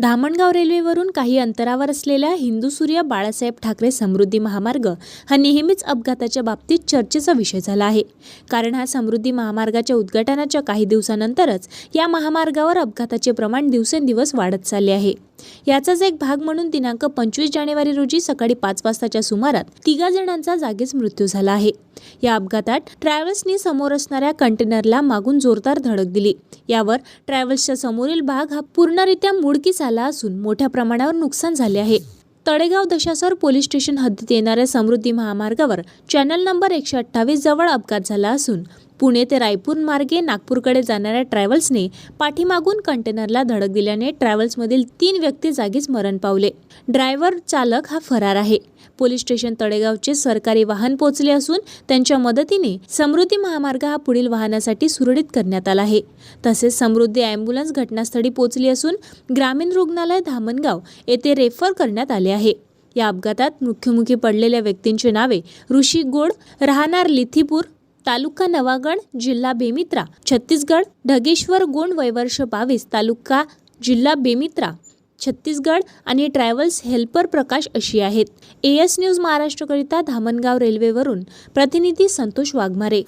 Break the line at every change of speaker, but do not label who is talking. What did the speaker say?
धामणगाव रेल्वेवरून काही अंतरावर असलेल्या हिंदू सूर्य बाळासाहेब ठाकरे समृद्धी महामार्ग हा नेहमीच अपघाताच्या बाबतीत चर्चेचा विषय झाला आहे. कारण हा समृद्धी महामार्गाच्या उद्घाटनाच्या काही दिवसानंतरच या महामार्गावर अपघाताचे प्रमाण दिवसेंदिवस वाढत चालले आहे. याचाच एक भाग म्हणून दिनांक पंचवीस जानेवारी रोजी सकाळी पाच वाजताच्या सुमारात तिघा जणांचा जागीच मृत्यू झाला आहे. या अपघातात ट्रॅव्हल्सनी समोर असणाऱ्या कंटेनरला मागून जोरदार धडक दिली. यावर ट्रॅव्हल्सच्या समोरील भाग हा पूर्णरित्या मुडकीस आला असून मोठ्या प्रमाणावर नुकसान झाले आहे. तळेगाव दशासर पोलीस स्टेशन हद्दीत येणाऱ्या समृद्धी महामार्गावर चॅनल नंबर एकशे अठ्ठावीस जवळ अपघात झाला असून पुणे ते रायपूर मार्गे नागपूरकडे जाणाऱ्या ट्रॅव्हल्सने पाठीमागून कंटेनरला धडक दिल्याने ट्रॅव्हल्समधील तीन व्यक्ती जागीच मरण पावले. ड्रायव्हर चालक हा फरार आहे. पोलीस स्टेशन तळेगावचे सरकारी वाहन पोहोचले असून त्यांच्या मदतीने समृद्धी महामार्ग हा पुढील वाहनासाठी सुरळीत करण्यात आला आहे. तसेच समृद्धी ॲम्ब्युलन्स घटनास्थळी पोहोचली असून ग्रामीण रुग्णालय धामणगाव येथे रेफर करण्यात आले आहे. या अपघातात मृत्युमुखी पडलेल्या व्यक्तींची नावे ऋषी गोड राहणार लिथीपूर तालुका नवागड जिल्हा बेमित्रा छत्तीसगड ढगेश्वर गोंड वैवर्ष बावीस तालुका जिल्हा बेमित्रा छत्तीसगड आणि ट्रॅव्हल्स हेल्पर प्रकाश अशी आहेत. ए एस न्यूज महाराष्ट्रकरिता धामणगाव रेल्वेवरून प्रतिनिधी संतोष वाघमारे.